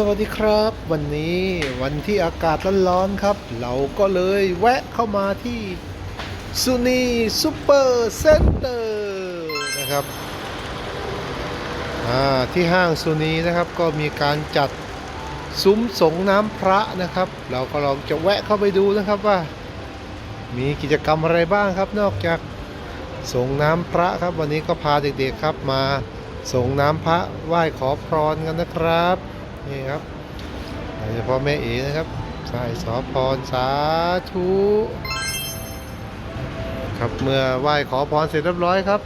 สวัสดีครับ วันนี้วันที่อากาศร้อนๆครับ เราก็เลยแวะเข้ามาที่ซูนีซูเปอร์เซ็นเตอร์นะครับที่ห้างซูนีนะครับก็มีการจัดซุ้มสงน้ำพระนะครับ เราก็ลองจะแวะเข้าไปดูนะครับว่า มีกิจกรรมอะไรบ้างครับนอกจากสงน้ำพระครับ วันนี้ก็พาเด็กๆครับมาส่งน้ำพระไหว้ขอพรกันนะครับ นี่ครับโดยเฉพาะแม่เอ๋นะครับสายสอพรสาธุครับเมื่อไหว้ขอพรเสร็จเรียบร้อยครับ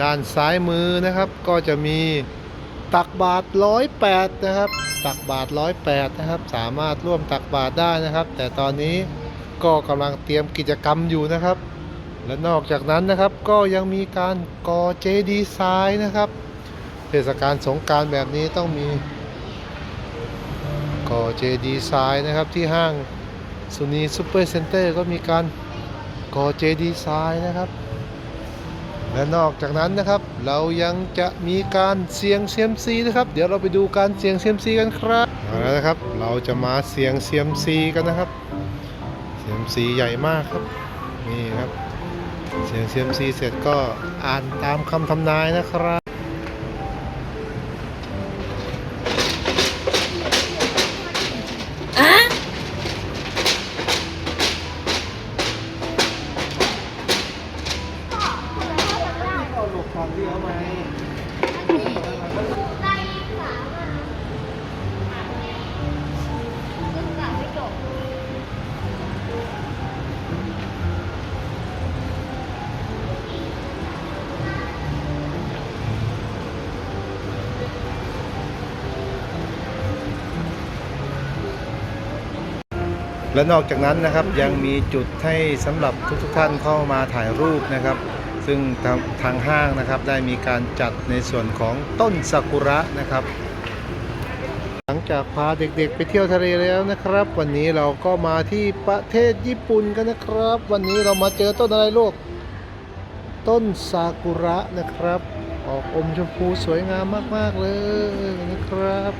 ด้านซ้ายมือนะครับ ก็จะมีตักบาทร้อยแปดนะครับ ตักบาทร้อยแปดนะครับ สามารถร่วมตักบาทได้นะครับ แต่ตอนนี้ก็กำลังเตรียมกิจกรรมอยู่นะครับ และนอกจากนั้นนะครับก็ยังมีการก่อเจดีย์ทรายนะครับ เทศกาลสงการแบบนี้ต้องมี ก่อเจดีย์ทรายนะครับที่ห้างสุนีซูเปอร์เซ็นเตอร์ก็มีการก่อเจดีย์ทรายนะครับ และนอกจากนั้นนะครับ เรายังจะมีการเสียงเซียมซีนะครับ เดี๋ยวเราไปดูการเสียงเซียมซีกันครับเอาละนะครับ เราจะมาเสียงเซียมซีกันนะครับเซียมซีใหญ่มากครับนี่ครับเสียงเซียมซีเสร็จก็อ่านตามคำทำนายนะครับ และนอกจากนั้นนะครับยังมีจุดให้สำหรับทุกๆท่านเข้ามาถ่ายรูปนะครับ ซึ่งทางทางห้างนะครับได้มีการจัดในส่วนของต้นซากุระนะครับ หลังจากพาเด็กๆ ไปเที่ยวทะเลแล้วนะครับ วันนี้เราก็มาที่ประเทศญี่ปุ่นกันนะครับ วันนี้เรามาเจอต้นอะไรลูกต้นซากุระนะครับ ออกอมชมพูสวยงามมากๆเลยนะครับ